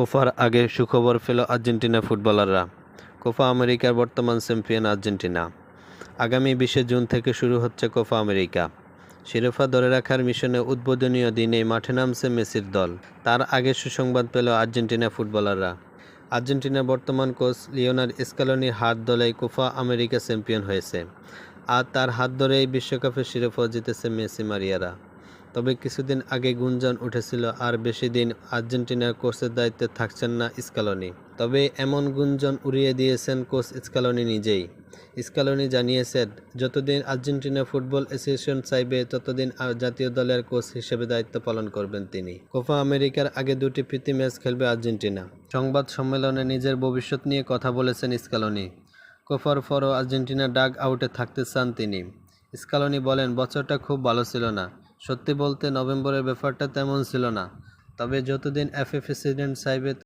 কোফার আগে সুখবর পেল আর্জেন্টিনা ফুটবলাররা। কোফা আমেরিকার বর্তমান চ্যাম্পিয়ন আর্জেন্টিনা। আগামী বিশে জুন থেকে শুরু হচ্ছে কোফা আমেরিকা। শিরোপা ধরে রাখার মিশনে উদ্বোধনীয় দিনে মাঠে নামছে মেসির দল। তার আগে সুসংবাদ পেল আর্জেন্টিনা ফুটবলাররা। আর্জেন্টিনার বর্তমান কোচ লিওনার স্কালোনির হাত ধরেই কোফা আমেরিকা চ্যাম্পিয়ন হয়েছে। আর তার হাত ধরেই বিশ্বকাপের শিরোপা জিতেছে মেসি মারিয়ারা। তবে কিছুদিন আগে গুঞ্জন উঠেছিল আর বেশি দিন আর্জেন্টিনার কোচের দায়িত্বে থাকছেন না স্কালনি। তবে এমন গুঞ্জন উড়িয়ে দিয়েছেন কোচ স্কালোনি নিজেই। স্কালনি জানিয়েছেন, যতদিন আর্জেন্টিনা ফুটবল অ্যাসোসিয়েশন চাইবে, ততদিন জাতীয় দলের কোচ হিসেবে দায়িত্ব পালন করবেন তিনি। কোপা আমেরিকার আগে দুটি প্রীতি ম্যাচ খেলবে আর্জেন্টিনা। সংবাদ সম্মেলনে নিজের ভবিষ্যৎ নিয়ে কথা বলেছেন স্কালোনি। কোপার পরও আর্জেন্টিনা ডাগ আউটে থাকতে চান তিনি। স্কালনি বলেন, বছরটা খুব ভালো ছিল না। সত্যি বলতে নভেম্বরের ব্যাপারটা তেমন ছিল না। তবে যতদিন এফএ প্রেসিডেন্ট চাইবে